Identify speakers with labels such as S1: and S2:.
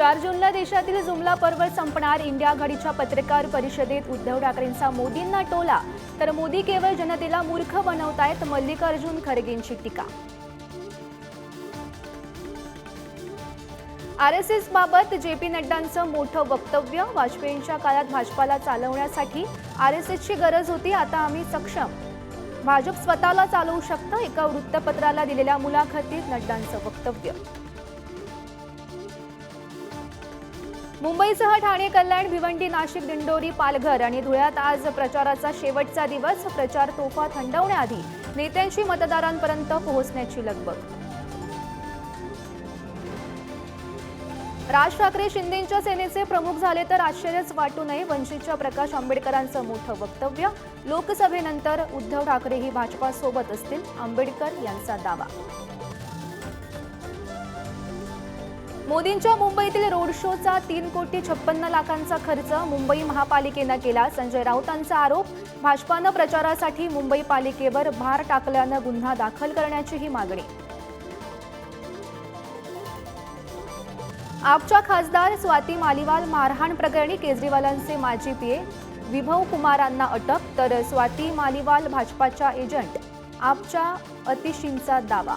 S1: चार जूनला देशातील जुमला पर्व संपणार. इंडिया घडीच्या पत्रकार परिषदेत उद्धव ठाकरेंचा मोदींना टोला. तर मोदी केवळ जनतेला मूर्ख बनवतायत मल्लिकार्जुन खरगेंची टीका. आर एस एस बाबत जे पी नड्डांचं मोठं वक्तव्य. वाजपेयींच्या काळात भाजपाला चालवण्यासाठी आर एस एसची गरज होती आता आम्ही सक्षम. भाजप स्वतःला चालवू शकतं? एका वृत्तपत्राला दिलेल्या मुलाखतीत नड्डांचं वक्तव्य. मुंबईसह ठाणे कल्याण भिवंडी नाशिक दिंडोरी पालघर आणि धुळ्यात आज प्रचाराचा शेवटचा दिवस. प्रचार तोफा थंडवण्याआधी नेत्यांशी मतदारांपर्यंत पोहोचण्याची लगबग. राज ठाकरे शिंदेच्या सेनेचे प्रमुख झाले तर आश्चर्यच वाटू नये. वंचितच्या प्रकाश आंबेडकरांचं मोठं वक्तव्य. लोकसभेनंतर उद्धव ठाकरेही भाजपासोबत असतील. आंबेडकर यांचा दावा. मोदींच्या मुंबईतील रोड शोचा तीन कोटी छप्पन्न लाखांचा खर्च मुंबई महापालिकेनं केला. संजय राऊतांचा आरोप भाजपानं प्रचारासाठी मुंबई पालिकेवर भार टाकल्यानं गुन्हा दाखल करण्याचीही मागणी. आपच्या खासदार स्वाती मालिवाल मारहाण प्रकरणी केजरीवालांचे माजी पीए विभव कुमारांना अटक तर स्वाती मालिवाल भाजपाच्या एजंट आपच्या अतिशींचा दावा.